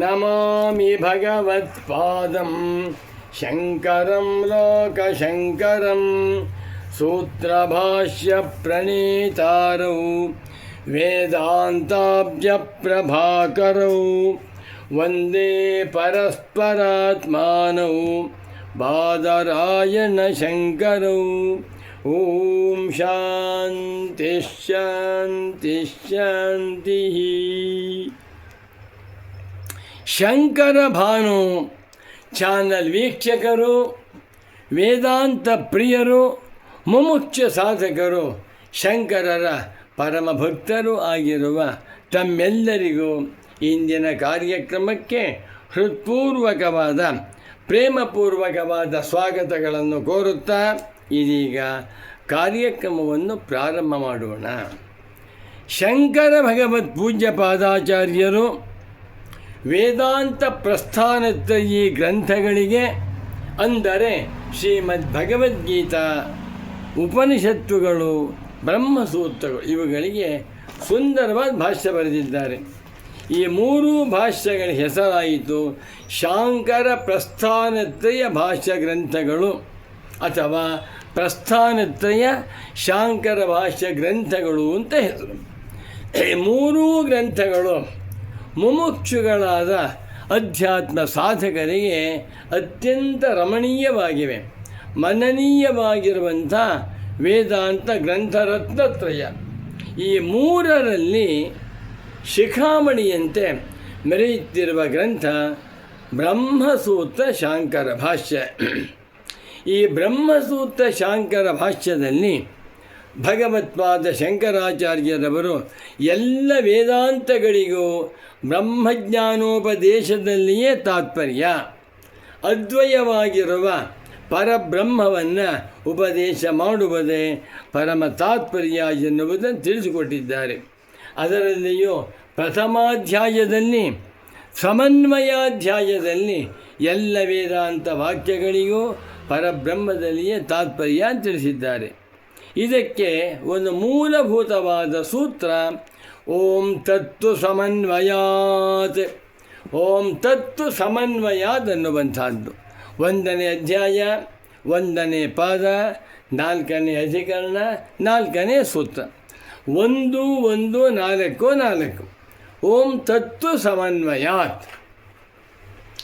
नमामि भगवत्पादं शङ्करं लोकशङ्करं सूत्रभाष्यप्रणीतारौ वेदान्ताब्जप्रभाकरौ वन्दे परस्परात्मानौ बादरायणशङ्करौ। शान्तिः शान्तिः ಶಂಕರ ಭಾನು. ಚಾನಲ್ ವೀಕ್ಷಕರು, ವೇದಾಂತ ಪ್ರಿಯರು, ಮುಮುಕ್ಷ ಸಾಧಕರು, ಶಂಕರರ ಪರಮ ಭಕ್ತರು ಆಗಿರುವ ತಮ್ಮೆಲ್ಲರಿಗೂ ಇಂದಿನ ಕಾರ್ಯಕ್ರಮಕ್ಕೆ ಹೃತ್ಪೂರ್ವಕವಾದ, ಪ್ರೇಮಪೂರ್ವಕವಾದ ಸ್ವಾಗತಗಳನ್ನು ಕೋರುತ್ತಾ ಇದೀಗ ಕಾರ್ಯಕ್ರಮವನ್ನು ಪ್ರಾರಂಭ ಮಾಡೋಣ. ಶಂಕರ ಭಗವತ್ ಪೂಜ್ಯ ಪಾದಾಚಾರ್ಯರು ವೇದಾಂತ ಪ್ರಸ್ಥಾನದ ಈ ಗ್ರಂಥಗಳಿಗೆ ಅಂದರೆ ಶ್ರೀಮದ್ ಭಗವದ್ಗೀತಾ ಉಪನಿಷತ್ತುಗಳು, ಬ್ರಹ್ಮಸೂತ್ರಗಳು, ಇವುಗಳಿಗೆ ಸುಂದರವಾದ ಭಾಷ್ಯ ಬರೆದಿದ್ದಾರೆ. ಈ ಮೂರೂ ಭಾಷ್ಯಗಳ ಹೆಸರಾಯಿತು ಶಾಂಕರ ಪ್ರಸ್ಥಾನತ್ರಯ ಭಾಷ್ಯ ಗ್ರಂಥಗಳು ಅಥವಾ ಪ್ರಸ್ಥಾನತ್ರಯ ಶಾಂಕರ ಭಾಷ್ಯ ಗ್ರಂಥಗಳು ಅಂತ ಹೆಸರು. ಮೂರೂ ಗ್ರಂಥಗಳು ಮುಮುಕ್ಷುಗಳಾದ ಅಧ್ಯಾತ್ಮ ಸಾಧಕರಿಗೆ ಅತ್ಯಂತ ರಮಣೀಯವಾಗಿವೆ. ಮನನೀಯವಾಗಿರುವಂಥ ವೇದಾಂತ ಗ್ರಂಥರತ್ನತ್ರಯ ಈ ಮೂರರಲ್ಲಿ ಶಿಖಾಮಣಿಯಂತೆ ಮೆರೆಯುತ್ತಿರುವ ಗ್ರಂಥ ಬ್ರಹ್ಮಸೂತ್ರ ಶಾಂಕರ ಭಾಷ್ಯ. ಈ ಬ್ರಹ್ಮಸೂತ್ರ ಶಾಂಕರ ಭಾಷ್ಯದಲ್ಲಿ ಭಗವತ್ಪಾದ ಶಂಕರಾಚಾರ್ಯರವರು ಎಲ್ಲ ವೇದಾಂತಗಳಿಗೂ ಬ್ರಹ್ಮಜ್ಞಾನೋಪದೇಶದಲ್ಲಿಯೇ ತಾತ್ಪರ್ಯ. ಅದ್ವಯವಾಗಿರುವ ಪರಬ್ರಹ್ಮವನ್ನು ಉಪದೇಶ ಮಾಡುವುದೇ ಪರಮ ತಾತ್ಪರ್ಯ ಎನ್ನುವುದನ್ನು ತಿಳಿಸಿಕೊಟ್ಟಿದ್ದಾರೆ. ಅದರಲ್ಲಿಯೂ ಪ್ರಥಮಾಧ್ಯಾಯದಲ್ಲಿ, ಸಮನ್ವಯಾಧ್ಯಾಯದಲ್ಲಿ ಎಲ್ಲ ವೇದಾಂತ ವಾಕ್ಯಗಳಿಗೂ ಪರಬ್ರಹ್ಮದಲ್ಲಿಯೇ ತಾತ್ಪರ್ಯ ತಿಳಿಸಿದ್ದಾರೆ. ಇದಕ್ಕೆ ಒಂದು ಮೂಲಭೂತವಾದ ಸೂತ್ರ, ಓಂ ತತ್ವ ಸಮನ್ವಯಾತ್. ಓಂ ತತ್ವ ಸಮನ್ವಯಾತ್ ಅನ್ನುವಂಥದ್ದು ಒಂದನೇ ಅಧ್ಯಾಯ, ಒಂದನೇ ಪಾದ, ನಾಲ್ಕನೇ ಅಧಿಕರಣ, ನಾಲ್ಕನೇ ಸೂತ್ರ. ಒಂದು ಒಂದು, ನಾಲ್ಕು ನಾಲ್ಕು. ಓಂ ತತ್ವ ಸಮನ್ವಯಾತ್.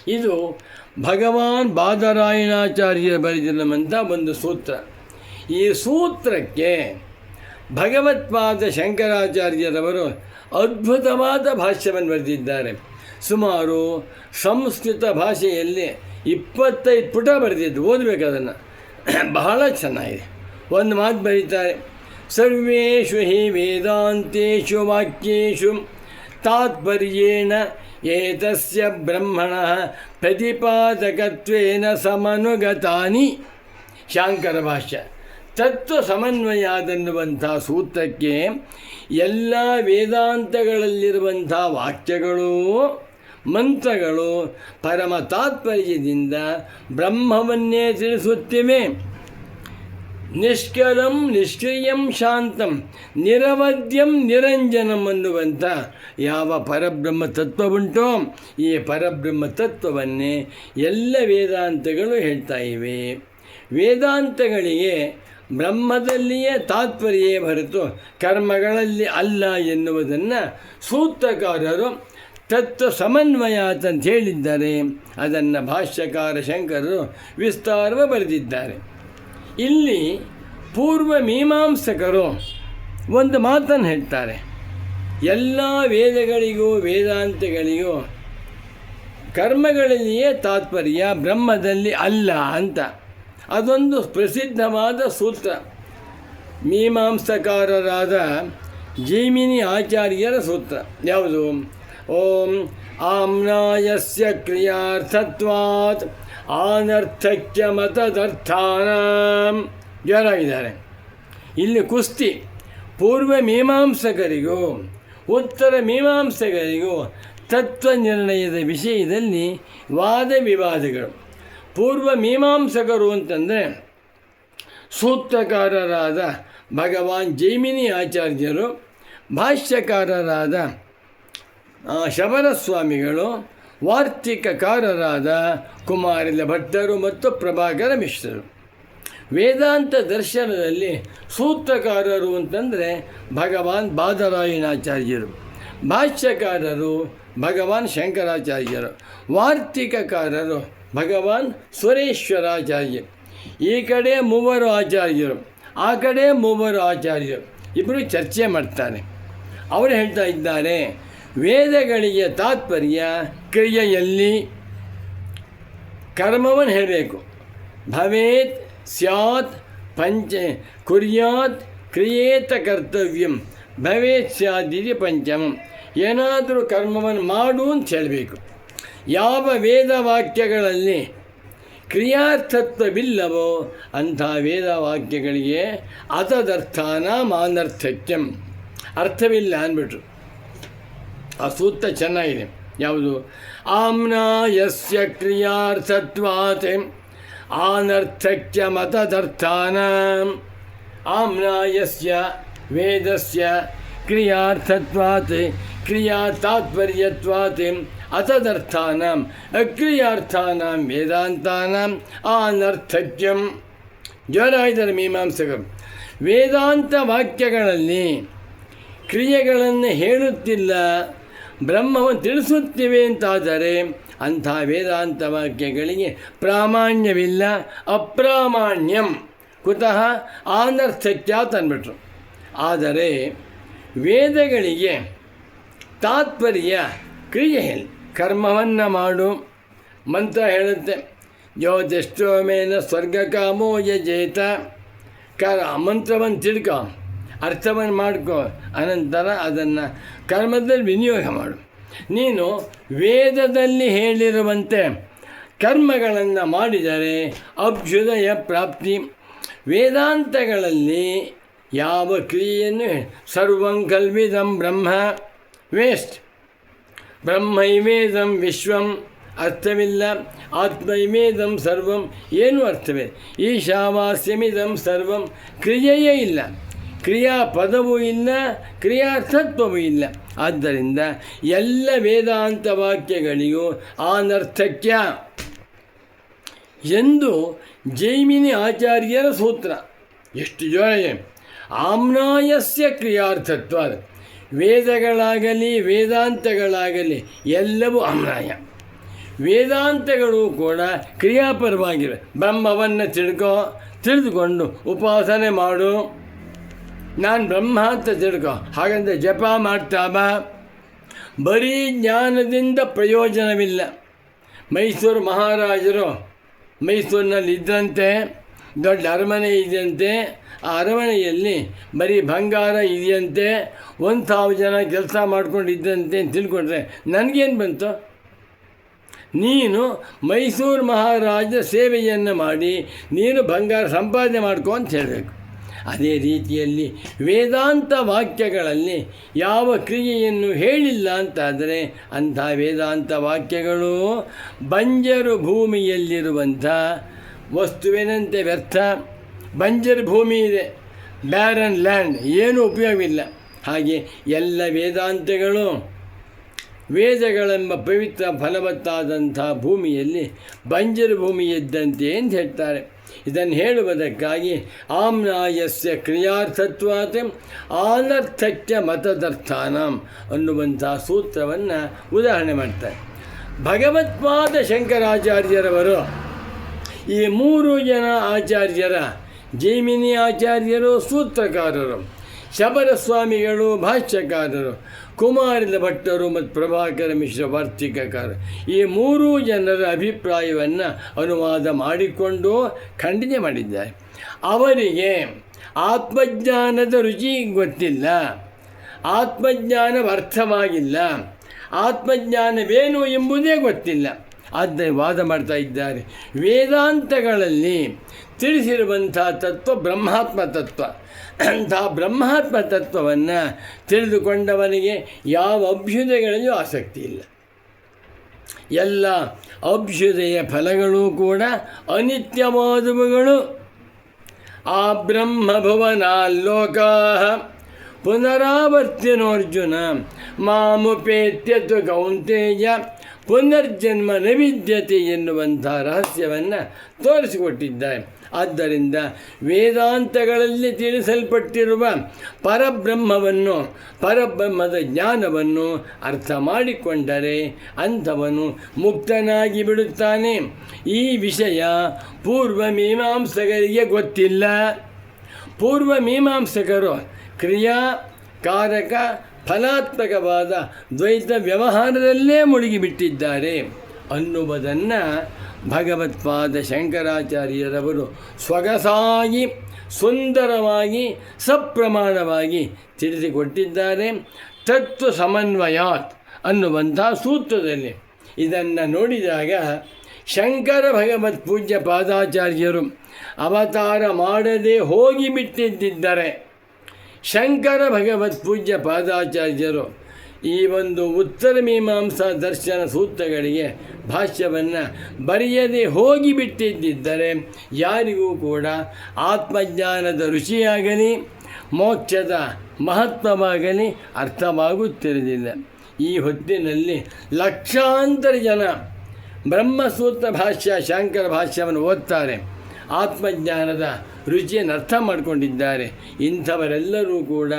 ಇದು ಭಗವಾನ್ ಬಾದರಾಯಣಾಚಾರ್ಯರು ಬರೆದಿರುವಂಥ ಒಂದು ಸೂತ್ರ. ಈ ಸೂತ್ರಕ್ಕೆ ಭಗವತ್ಪಾದ ಶಂಕರಾಚಾರ್ಯರವರು ಅದ್ಭುತವಾದ ಭಾಷ್ಯವನ್ನು ಬರೆದಿದ್ದಾರೆ. ಸುಮಾರು ಸಂಸ್ಕೃತ ಭಾಷೆಯಲ್ಲಿ ಇಪ್ಪತ್ತೈದು ಪುಟ ಬರೆದಿದ್ದು, ಓದಬೇಕು ಅದನ್ನು. ಬಹಳ ಚೆನ್ನಾಗಿದೆ. ಒಂದು ಮಾತು ಬರೀತಾರೆ, ಸರ್ವೇಷು ಹಿ ವೇದಾಂತೇಶು ವಾಕ್ಯೇಶು ತಾತ್ಪರ್ಯೇಣ ಏತಸ್ಯ ಬ್ರಹ್ಮಣ ಪ್ರತಿಪಾದಕತ್ವೇನ ಸಮನುಗತಾನಿ. ಶಾಂಕರ ಭಾಷ್ಯ. ತತ್ವ ಸಮನ್ವಯಾದನ್ನುವಂಥ ಸೂತ್ರಕ್ಕೆ ಎಲ್ಲ ವೇದಾಂತಗಳಲ್ಲಿರುವಂಥ ವಾಕ್ಯಗಳು, ಮಂತ್ರಗಳು ಪರಮ ತಾತ್ಪರ್ಯದಿಂದ ಬ್ರಹ್ಮವನ್ನೇ ತಿಳಿಸುತ್ತಿವೆ. ನಿಷ್ಕಲಂ ನಿಷ್ಕ್ರಿಯಂ, ಶಾಂತಂ ನಿರವದ್ಯಂ ನಿರಂಜನಂ ಅನ್ನುವಂಥ ಯಾವ ಪರಬ್ರಹ್ಮ ತತ್ವವುಂಟೋ, ಈ ಪರಬ್ರಹ್ಮ ತತ್ವವನ್ನೇ ಎಲ್ಲ ವೇದಾಂತಗಳು ಹೇಳ್ತಾ ಇವೆ. ವೇದಾಂತಗಳಿಗೆ ಬ್ರಹ್ಮದಲ್ಲಿಯೇ ತಾತ್ಪರ್ಯೇ ಹೊರತು ಕರ್ಮಗಳಲ್ಲಿ ಅಲ್ಲ ಎನ್ನುವುದನ್ನು ಸೂತ್ರಕಾರರು ತತ್ವ ಸಮನ್ವಯ ಅಂತ ಹೇಳಿದ್ದಾರೆ. ಅದನ್ನು ಭಾಷ್ಯಕಾರ ಶಂಕರರು ವಿಸ್ತಾರವ ಬರೆದಿದ್ದಾರೆ. ಇಲ್ಲಿ ಪೂರ್ವ ಮೀಮಾಂಸಕರು ಒಂದು ಮಾತನ್ನು ಹೇಳ್ತಾರೆ. ಎಲ್ಲ ವೇದಗಳಿಗೂ ವೇದಾಂತಗಳಿಗೂ ಕರ್ಮಗಳಲ್ಲಿಯೇ ತಾತ್ಪರ್ಯ ಬ್ರಹ್ಮದಲ್ಲಿ ಅಲ್ಲ ಅಂತ. ಅದೊಂದು ಪ್ರಸಿದ್ಧವಾದ ಸೂತ್ರ. ಮೀಮಾಂಸಕಾರರಾದ ಜೈಮಿನಿ ಆಚಾರ್ಯರ ಸೂತ್ರ. ಯಾವುದು? ಓಂ ಆಮ್ನಾಯಸ್ಯ ಕ್ರಿಯಾರ್ಥತ್ವಾತ್ ಆನರ್ಥಕ್ಯ ಮತದರ್ಥಾನ. ಜ್ವರಾಗಿದ್ದಾರೆ ಇಲ್ಲಿ ಕುಸ್ತಿ. ಪೂರ್ವ ಮೀಮಾಂಸಕರಿಗೂ ಉತ್ತರ ಮೀಮಾಂಸಕರಿಗೂ ತತ್ವ ನಿರ್ಣಯದ ವಿಷಯದಲ್ಲಿ ವಾದ ವಿವಾದಗಳು. ಪೂರ್ವ ಮೀಮಾಂಸಕರು ಅಂತಂದರೆ ಸೂತ್ರಕಾರರಾದ ಭಗವಾನ್ ಜೈಮಿನಿ ಆಚಾರ್ಯರು, ಭಾಷ್ಯಕಾರರಾದ ಶಬರಸ್ವಾಮಿಗಳು, ವಾರ್ತಿಕಕಾರರಾದ ಕುಮಾರಿಲ ಭಟ್ಟರು ಮತ್ತು ಪ್ರಭಾಕರ ಮಿಶ್ರರು. ವೇದಾಂತ ದರ್ಶನದಲ್ಲಿ ಸೂತ್ರಕಾರರು ಅಂತಂದರೆ ಭಗವಾನ್ ಬಾದರಾಯಣಾಚಾರ್ಯರು ಭಾಷ್ಯಕಾರರು ಭಗವಾನ್ ಶಂಕರಾಚಾರ್ಯರು, ವಾರ್ತಿಕಕಾರರು ಭಗವಾನ್ ಸುರೇಶ್ವರಾಚಾರ್ಯ ಈ ಕಡೆ ಮೂವರು ಆಚಾರ್ಯರು, ಆ ಕಡೆ ಮೂವರು ಆಚಾರ್ಯರು. ಇಬ್ಬರು ಚರ್ಚೆ ಮಾಡ್ತಾರೆ ಅವರು ಹೇಳ್ತಾ ಇದ್ದಾರೆ, ವೇದಗಳಿಗೆ ತಾತ್ಪರ್ಯ ಕ್ರಿಯೆಯಲ್ಲಿ ಕರ್ಮವನ್ನು ಹೇಳಬೇಕು. ಭವೇತ್ ಸ್ಯಾತ್ ಪಂಚ ಕುರಿಯಾತ್ ಕ್ರಿಯೇತ ಕರ್ತವ್ಯಂ, ಭವೇತ್ ಸ್ಯಾದಿ ಪಂಚಮ ಪಂಚಮಂ. ಏನಾದರೂ ಕರ್ಮವನ್ನು ಮಾಡು ಅಂತ ಹೇಳಬೇಕು. ಯಾವ ವೇದವಾಕ್ಯಗಳಲ್ಲಿ ಕ್ರಿಯಾರ್ಥತ್ವವಿಲ್ಲವೋ ಅಂಥ ವೇದವಾಕ್ಯಗಳಿಗೆ ಅತದರ್ಥಾನ ಮಾನರ್ಥಕ್ಯಂ. ಅರ್ಥವಿಲ್ಲ ಅಂದ್ಬಿಟ್ರು. ಆ ಸೂತ್ರ ಚೆನ್ನಾಗಿದೆ. ಯಾವುದು? ಆಮ್ನಾಯಸ್ಯ ಕ್ರಿಯಾರ್ಥತ್ವಾತೆ ಆನರ್ಥಕ್ಯ ಮತದರ್ಥಾನ. ಆಮ್ನಾಯಸ್ಯ ವೇದಸ್ಯ ಕ್ರಿಯಾರ್ಥತ್ವಾತೆ ಕ್ರಿಯಾ ತಾತ್ಪರ್ಯತ್ವಾತ್ ಅತದರ್ಥಾನಾಂ ಅಕ್ರಿಯಾರ್ಥಾನಾಂ ವೇದಾಂತಾನಾಂ ಅನರ್ಥಕ್ಯಂ ಇದರ ಮೀಮಾಂಸಕರು ವೇದಾಂತ ವಾಕ್ಯಗಳಲ್ಲಿ ಕ್ರಿಯೆಗಳನ್ನು ಹೇಳುತ್ತಿಲ್ಲ ಬ್ರಹ್ಮವನ್ನು ತಿಳಿಸುತ್ತಿವೆ ಅಂತಾದರೆ ಅಂಥ ವೇದಾಂತ ವಾಕ್ಯಗಳಿಗೆ ಪ್ರಾಮಾಣ್ಯವಿಲ್ಲ, ಅಪ್ರಾಮಾಣ್ಯಂ. ಕುತಃ ಆನರ್ಥಕ್ಯ ತಂದ್ಬಿಟ್ರು ಆದರೆ ವೇದಗಳಿಗೆ ತಾತ್ಪರ್ಯ ಕ್ರಿಯೆ ಹೇಳಿ ಕರ್ಮವನ್ನು ಮಾಡು ಮಂತ್ರ ಹೇಳುತ್ತೆ. ಯೋತಿಷ್ಠೋಮೇನ ಸ್ವರ್ಗ ಕಾಮೋ ಯಜೇತ. ಕ ಮಂತ್ರವನ್ನು ತಿಳ್ಕೊ, ಅರ್ಥವನ್ನು ಮಾಡ್ಕೊ, ಅನಂತರ ಅದನ್ನು ಕರ್ಮದಲ್ಲಿ ವಿನಿಯೋಗ ಮಾಡು. ನೀನು ವೇದದಲ್ಲಿ ಹೇಳಿರುವಂತೆ ಕರ್ಮಗಳನ್ನು ಮಾಡಿದರೆ ಅಭ್ಯುದಯ ಪ್ರಾಪ್ತಿ. ವೇದಾಂತಗಳಲ್ಲಿ ಯಾವ ಕ್ರಿಯೆಯನ್ನು ಸರ್ವಂ ಕಲ್ವಿದಂ ಬ್ರಹ್ಮ ವೇಸ್ಟ್ ಬ್ರಹ್ಮೈವೇದಂ ವಿಶ್ವಂ ಅರ್ಥವಿಲ್ಲ ಆತ್ಮೈವೇದಂ ಸರ್ವಂ. ಏನು ಅರ್ಥವೇ? ಈಶಾವಾಸ್ಯಮಿದಂ ಸರ್ವಂ. ಕ್ರಿಯೆಯೇ ಇಲ್ಲ. ಕ್ರಿಯಾಪದವೂ ಇಲ್ಲ, ಕ್ರಿಯಾರ್ಥತ್ವವೂ ಇಲ್ಲ. ಆದ್ದರಿಂದ ಎಲ್ಲ ವೇದಾಂತ ವಾಕ್ಯಗಳಿಗೂ ಆನರ್ಥಕ್ಯ ಎಂದು ಜೈಮಿನಿ ಆಚಾರ್ಯರ ಸೂತ್ರ. ಎಷ್ಟು ಜೋರ ಆಮ್ನಾಯಸ್ಯ ಕ್ರಿಯಾರ್ಥತ್ವ ವೇದಗಳಾಗಲಿ, ವೇದಾಂತಗಳಾಗಲಿ ಎಲ್ಲವೂ ಅನ್ವಯ. ವೇದಾಂತಗಳು ಕೂಡ ಕ್ರಿಯಾಪರವಾಗಿವೆ. ಬ್ರಹ್ಮವನ್ನು ತಿಳ್ಕೊ, ತಿಳಿದುಕೊಂಡು ಉಪಾಸನೆ ಮಾಡು. ನಾನು ಬ್ರಹ್ಮ ಅಂತ ತಿಳ್ಕೊ. ಹಾಗಂತ ಜಪ ಮಾಡ್ತಾ ಬಾ ಬರೀ ಜ್ಞಾನದಿಂದ ಪ್ರಯೋಜನವಿಲ್ಲ. ಮೈಸೂರು ಮಹಾರಾಜರು ಮೈಸೂರಿನಲ್ಲಿ ಇದ್ದಂತೆ ದೊಡ್ಡ ಅರಮನೆ ಇದೆಯಂತೆ. ಆ ಅರಮನೆಯಲ್ಲಿ ಬರೀ ಬಂಗಾರ ಇದೆಯಂತೆ. ಒಂದು ಸಾವಿರ ಜನ ಕೆಲಸ ಮಾಡ್ಕೊಂಡಿದ್ದಂತೆ ತಿಳ್ಕೊಂಡ್ರೆ ನನಗೇನು ಬಂತು? ನೀನು ಮೈಸೂರು ಮಹಾರಾಜ ಸೇವೆಯನ್ನು ಮಾಡಿ ನೀನು ಬಂಗಾರ ಸಂಪಾದನೆ ಮಾಡ್ಕೊ ಅಂತ ಹೇಳಬೇಕು. ಅದೇ ರೀತಿಯಲ್ಲಿ ವೇದಾಂತ ವಾಕ್ಯಗಳಲ್ಲಿ ಯಾವ ಕ್ರಿಯೆಯನ್ನು ಹೇಳಿಲ್ಲ ಅಂತಾದರೆ ಅಂಥ ವೇದಾಂತ ವಾಕ್ಯಗಳು ಬಂಜರು ಭೂಮಿಯಲ್ಲಿರುವಂಥ ವಸ್ತುವಿನಂತೆ ವ್ಯರ್ಥ. ಬಂಜರು ಭೂಮಿ ಇದೆ. Barren land. ಏನೂ ಉಪಯೋಗವಿಲ್ಲ. ಹಾಗೆ ಎಲ್ಲ ವೇದಾಂತಗಳು, ವೇದಗಳೆಂಬ ಪವಿತ್ರ ಫಲವತ್ತಾದಂಥ ಭೂಮಿಯಲ್ಲಿ ಬಂಜರು ಭೂಮಿ ಇದ್ದಂತೆ ಎಂದು ಹೇಳ್ತಾರೆ. ಇದನ್ನು ಹೇಳುವುದಕ್ಕಾಗಿ ಆಮ್ನಾಯಸ್ಯ ಕ್ರಿಯಾರ್ಥತ್ವಾತ್ ಆನರ್ಥಕ್ಯ ಮತದರ್ಥಾನಂ ಅನ್ನುವಂಥ ಸೂತ್ರವನ್ನು ಉದಾಹರಣೆ ಮಾಡ್ತಾರೆ. ಭಗವತ್ಪಾದ ಶಂಕರಾಚಾರ್ಯರವರು ಈ ಮೂರು ಜನ ಆಚಾರ್ಯರ, ಜೈಮಿನಿ ಆಚಾರ್ಯರು, ಸೂತ್ರಕಾರರು, ಶಬರಸ್ವಾಮಿಗಳು, ಭಾಷ್ಯಕಾರರು ಕುಮಾರದ ಭಟ್ಟರು ಮತ್ತು ಪ್ರಭಾಕರ ಮಿಶ್ರ ವಾರ್ತಿಕಕಾರ ಈ ಮೂರೂ ಜನರ ಅಭಿಪ್ರಾಯವನ್ನು ಅನುವಾದ ಮಾಡಿಕೊಂಡು ಖಂಡನೆ ಮಾಡಿದ್ದಾರೆ. ಅವರಿಗೆ ಆತ್ಮಜ್ಞಾನದ ರುಚಿ ಗೊತ್ತಿಲ್ಲ. ಆತ್ಮಜ್ಞಾನ ಅರ್ಥವಾಗಿಲ್ಲ ಆತ್ಮಜ್ಞಾನವೇನು ಎಂಬುದೇ ಗೊತ್ತಿಲ್ಲ. ಆದರೆ ವಾದ ಮಾಡ್ತಾ ಇದ್ದಾರೆ. ವೇದಾಂತಗಳಲ್ಲಿ ತಿಳಿಸಿರುವಂಥ ತತ್ವ ಬ್ರಹ್ಮಾತ್ಮ ತತ್ವ. ಅಂತಹ ಬ್ರಹ್ಮಾತ್ಮ ತತ್ವವನ್ನು ತಿಳಿದುಕೊಂಡವನಿಗೆ ಯಾವ ಅಭ್ಯುದಯಗಳಲ್ಲೂ ಆಸಕ್ತಿ ಇಲ್ಲ. ಎಲ್ಲ ಅಭ್ಯುದಯ ಫಲಗಳೂ ಕೂಡ ಅನಿತ್ಯವಾದವುಗಳು ಆ ಬ್ರಹ್ಮಭುವನಾಲ್ಲೋಕಾ ಪುನರಾವರ್ತಿನೋರ್ಜುನ ಮಾಮುಪೇತ್ಯತು ಕೌಂತೇಯ. ಪುನರ್ಜನ್ಮ ನೈವೇದ್ಯತೆ ಎನ್ನುವಂಥ ರಹಸ್ಯವನ್ನು ತೋರಿಸಿಕೊಟ್ಟಿದ್ದಾರೆ ಆದ್ದರಿಂದ ವೇದಾಂತಗಳಲ್ಲಿ ತಿಳಿಸಲ್ಪಟ್ಟಿರುವ ಪರಬ್ರಹ್ಮವನ್ನು, ಪರಬ್ರಹ್ಮದ ಜ್ಞಾನವನ್ನು ಅರ್ಥ ಮಾಡಿಕೊಂಡರೆ ಅಂಥವನು ಮುಕ್ತನಾಗಿ ಬಿಡುತ್ತಾನೆ. ಈ ವಿಷಯ ಪೂರ್ವ ಮೀಮಾಂಸಕರಿಗೆ ಗೊತ್ತಿಲ್ಲ. ಪೂರ್ವ ಮೀಮಾಂಸಕರು ಕ್ರಿಯಾ, ಕಾರಕ ಫಲಾತ್ಮಕವಾದ ದ್ವೈತ ವ್ಯವಹಾರದಲ್ಲೇ ಮುಳುಗಿಬಿಟ್ಟಿದ್ದಾರೆ. ಅನ್ನುವುದನ್ನು ಭಗವತ್ಪಾದ ಶಂಕರಾಚಾರ್ಯರವರು ಸೊಗಸಾಗಿ ಸುಂದರವಾಗಿ, ಸಪ್ರಮಾಣವಾಗಿ ತಿಳಿಸಿಕೊಟ್ಟಿದ್ದಾರೆ ತತ್ವ ಸಮನ್ವಯಾತ್ ಅನ್ನುವಂಥ ಸೂತ್ರದಲ್ಲಿ. ಇದನ್ನು ನೋಡಿದಾಗ ಶಂಕರ ಭಗವತ್ ಪೂಜ್ಯ ಪಾದಾಚಾರ್ಯರು ಅವತಾರ ಮಾಡದೆ ಹೋಗಿಬಿಟ್ಟಿದ್ದರೆ ಶಂಕರ ಭಗವತ್ ಪೂಜ್ಯ ಪಾದಾಚಾರ್ಯರು ಈ ಒಂದು ಉತ್ತರ ಮೀಮಾಂಸಾ ದರ್ಶನ ಸೂತ್ರಗಳಿಗೆ ಭಾಷ್ಯವನ್ನು ಬರೆಯದೆ ಹೋಗಿಬಿಟ್ಟಿದ್ದರೆ ಯಾರಿಗೂ ಕೂಡ ಆತ್ಮಜ್ಞಾನದ ರುಚಿಯಾಗಲಿ, ಮೋಕ್ಷದ ಮಹತ್ವವಾಗಲಿ ಅರ್ಥವಾಗುತ್ತಿರಲಿಲ್ಲ. ಈ ಹೊತ್ತಿನಲ್ಲಿ ಲಕ್ಷಾಂತರ ಜನ ಬ್ರಹ್ಮಸೂತ್ರ ಭಾಷ್ಯ, ಶಂಕರ ಭಾಷ್ಯವನ್ನು ಓದ್ತಾರೆ. ಆತ್ಮಜ್ಞಾನದ ರುಚಿಯನ್ನು ಅರ್ಥ ಮಾಡಿಕೊಂಡಿದ್ದಾರೆ. ಇಂಥವರೆಲ್ಲರೂ ಕೂಡ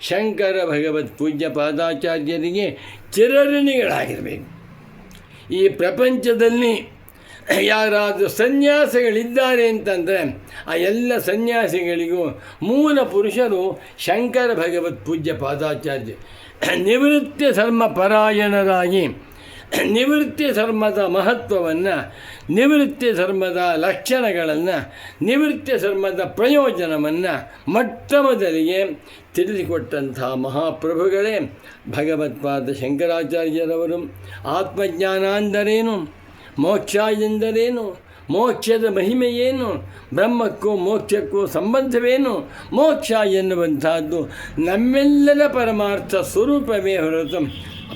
ಶಂಕರ ಭಗವತ್ ಪೂಜ್ಯ ಪಾದಾಚಾರ್ಯರಿಗೆ ಚಿರಋಣಿಗಳಾಗಿರಬೇಕು. ಈ ಪ್ರಪಂಚದಲ್ಲಿ ಯಾರಾದರೂ ಸನ್ಯಾಸಿಗಳಿದ್ದಾರೆ ಅಂತಂದರೆ ಆ ಎಲ್ಲ ಸನ್ಯಾಸಿಗಳಿಗೂ ಮೂಲ ಪುರುಷರು ಶಂಕರ ಭಗವತ್ ಪೂಜ್ಯ ಪಾದಾಚಾರ್ಯ. ನಿವೃತ್ತಿ ಧರ್ಮ ಪರಾಯಣರಾಗಿ ನಿವೃತ್ತಿ ಧರ್ಮದ ಮಹತ್ವವನ್ನು, ನಿವೃತ್ತಿ ಧರ್ಮದ ಲಕ್ಷಣಗಳನ್ನು, ನಿವೃತ್ತಿ ಧರ್ಮದ ಪ್ರಯೋಜನವನ್ನು ಮೊಟ್ಟ ಮೊದಲಿಗೆ ತಿಳಿಸಿಕೊಟ್ಟಂಥ ಮಹಾಪ್ರಭುಗಳೇ, ಭಗವತ್ಪಾದ ಶಂಕರಾಚಾರ್ಯರವರು ಆತ್ಮಜ್ಞಾನ ಅಂದರೇನು ಮೋಕ್ಷ ಎಂದರೇನು ಮೋಕ್ಷದ ಮಹಿಮೆಯೇನು, ಬ್ರಹ್ಮಕ್ಕೂ ಮೋಕ್ಷಕ್ಕೂ ಸಂಬಂಧವೇನು, ಮೋಕ್ಷ ಎನ್ನುವಂಥದ್ದು ನಮ್ಮೆಲ್ಲರ ಪರಮಾರ್ಥ ಸ್ವರೂಪವೇ ಹೊರತು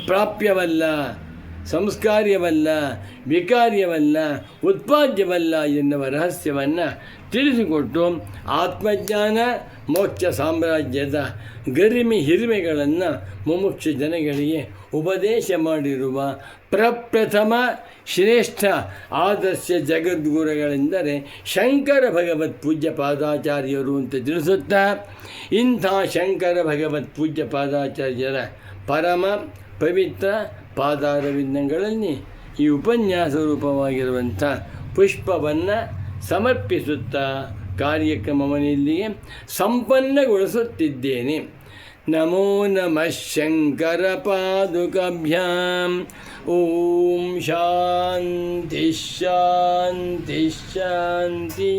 ಪ್ರಾಪ್ಯವಲ್ಲ. ಸಂಸ್ಕಾರ್ಯವಲ್ಲ, ವಿಕಾರ್ಯವಲ್ಲ, ಉತ್ಪಾದ್ಯವಲ್ಲ ಎನ್ನುವ ರಹಸ್ಯವನ್ನು ತಿಳಿಸಿಕೊಟ್ಟು ಆತ್ಮಜ್ಞಾನ, ಮೋಕ್ಷ ಸಾಮ್ರಾಜ್ಯದ ಗರಿಮೆ ಹಿರಿಮೆಗಳನ್ನು ಮುಮುಕ್ಷ ಜನಗಳಿಗೆ ಉಪದೇಶ ಮಾಡಿರುವ ಪ್ರಪ್ರಥಮ ಶ್ರೇಷ್ಠ ಆದರ್ಶ ಜಗದ್ಗುರುಗಳೆಂದರೆ ಶಂಕರ ಭಗವತ್ ಪೂಜ್ಯ ಪಾದಾಚಾರ್ಯರು ಅಂತ ತಿಳಿಸುತ್ತಾ ಇಂಥ ಶಂಕರ ಭಗವತ್ ಪೂಜ್ಯ ಪಾದಾಚಾರ್ಯರ ಪರಮ ಪವಿತ್ರ ಪಾದಾರವಿಂದಗಳಲ್ಲಿ ಈ ಉಪನ್ಯಾಸ ರೂಪವಾಗಿರುವಂಥ ಪುಷ್ಪವನ್ನು ಸಮರ್ಪಿಸುತ್ತಾ ಕಾರ್ಯಕ್ರಮವನ್ನು ಇಲ್ಲಿಗೆ ಸಂಪನ್ನಗೊಳಿಸುತ್ತಿದ್ದೇನೆ. ನಮೋ ನಮಃ ಶಂಕರ ಪಾದುಕಭ್ಯಾಂ ಓಂ ಶಾಂತಿ ಶಾಂತಿ ಶಾಂತಿ.